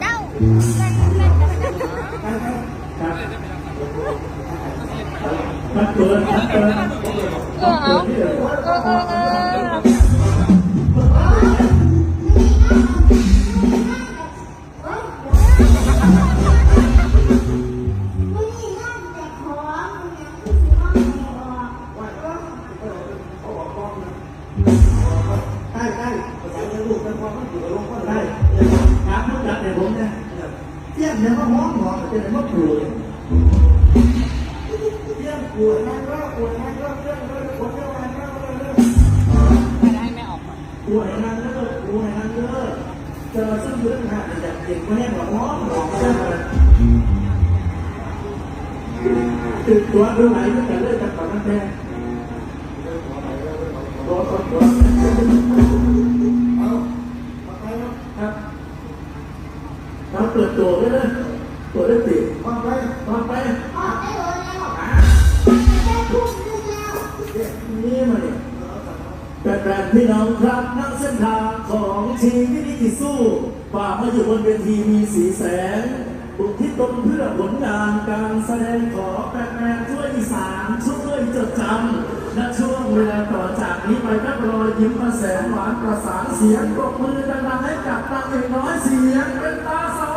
เจ้าแม่นแม่นจะเป็นยังไงมันเออเอาเออเออ ผมนี่ยเที่ยงเนี่ยมาห้องหมอจะไหนมาปลูกเที่ยงปวดนั่งก็ปวดนั่งก็เที่ยงก็ปวดเที่ยงนั่งก็เรื่องไม่ได้ไม่ออกปวดนั่งเลิกปวดนั่งเลิกเจอซึ่งเรื่องหาแต่เด็กคนนี้บอกห้องหมอใช่ไหมตื่นตัวดูไหนก็แต่เลิกกันก่อนนั่นแหล เราเปิดตัวด้วยตัวได้ติดวางไปวางไปนี่มาเนี่ยแต่แฟนพี่น้องครับนักเส้นทางของชีวิตที่สู้ฝ่ามาอยู่บนเวทีมีสีแสงบุกที่ตนเพื่อผลงานการแสดงขอแฟนๆช่วยอีสานช่วยจดจำและช่วงเวลาต่อจากนี้ไปนับรอยยิ้มมาแสนหวานประสานเสียงปรบมือดังๆให้กับนางเอกน้อยเสียงเป็นตาสา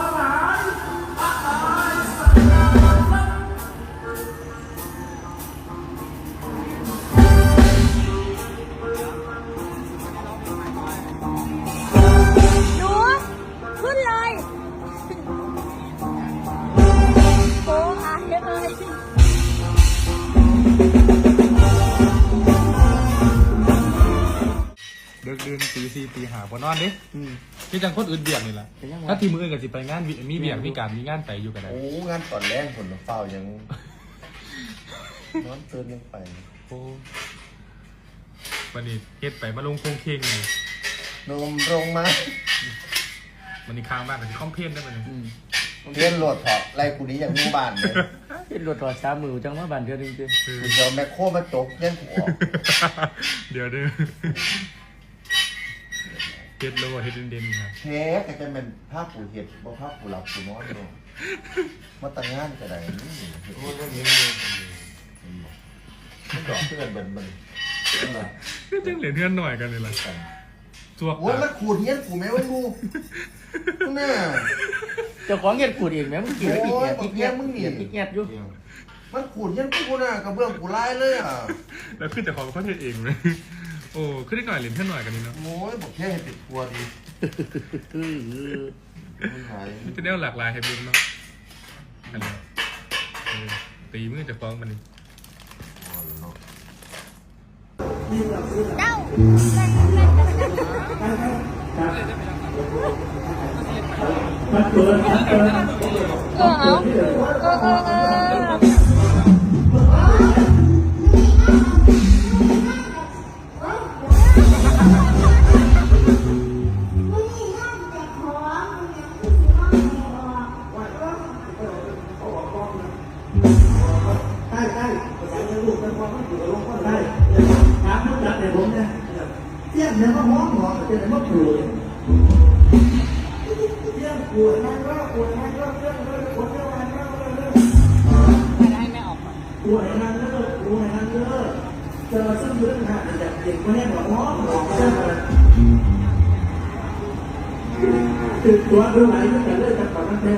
ดิกเดินตีสี่ตีหาบนนอนเด้ที่จังคนอื่นเบียกนี่แหละถ้าทีมมืออื่นก็สิไปงานวิมีเบียกมีการมีงานไปอยู่กันได้โอ้งานตอนแรกผลเฝ้ายังนอนตื่นยังไปโอ้วันนี้เฮ็ดไปมาลงโคงเคงนี่นมลงมาวันนี้ค้างบ้านกันที่คอมเพลนได้ไหมเนี่ยเรียนโหลดเถาะไล่กูนี้อย่างมู่บ้านเลยเป็นรถถอดสามมือจังว่าบ้านเดียวจริงกูจะเอาแมคโครมาจกยังกูออก เดี๋ยวเด้อ เฮ็ดโลเฮ็ดเด่นๆครับเทปก็จะเป็นภาพกูเห็ดบ่ภาพกูหลับกูนอนอยู่มาตั้งงานก็ได้นี่โอ้ยวันนี้มันดอกเพื่อนมันมันก็จังเหลือเทือนหน่อยกันเลยล่ะจวกโอ้ยมันขูดเงี้ยกูแม่ไว้กูเนี่ยๆเจ้าของเงียบขูดเองแหม่มึงกินแล้วติดแงบติดแงบโอ้ยบอกแงมึงนี่ติดแงบอยู่มันขูดเงี้ยกูน่ะกระเบื้องกูไล่เลยอะแล้วขึ้นแต่ของเขาเทศเองเลย โอ้ขึ้นได้หน่อยเหรียญเทือนหน่อยกันนี่เนาะโอ้ยบอกแค่ให้ติดครัวดีมันหายมันจะได้หลากหลายให้เบิ่งเนาะอันนี้เออตีมือจะฟ้องมันนี่เจ้าแม่นแม่นจะเป็นยังไงมันเกินมันเกินเออเอาเออเออเออ ได้ได้ภาษาเรื่องลูกเป็นความมันอยู่กับลงก็ได้ถามผู้จัดเนี่ยผมเนี่ยเที่ยงเนี่ยมาห้องหมอจะไหนมาปลูกเที่ยงปวดนั่งก็ปวดนั่งก็เที่ยงก็ปวดเที่ยงนั่งก็เรื่องไม่ได้ไม่ออกปวดนั่งเลิกปวดนั่งเลิกเจอซึ่งเรื่องหาแต่เด็กคนนี้บอกห้องหมอใช่ไหมตื่นตัวดูไหนก็แต่เลิกกันก่อนนั่นแหละ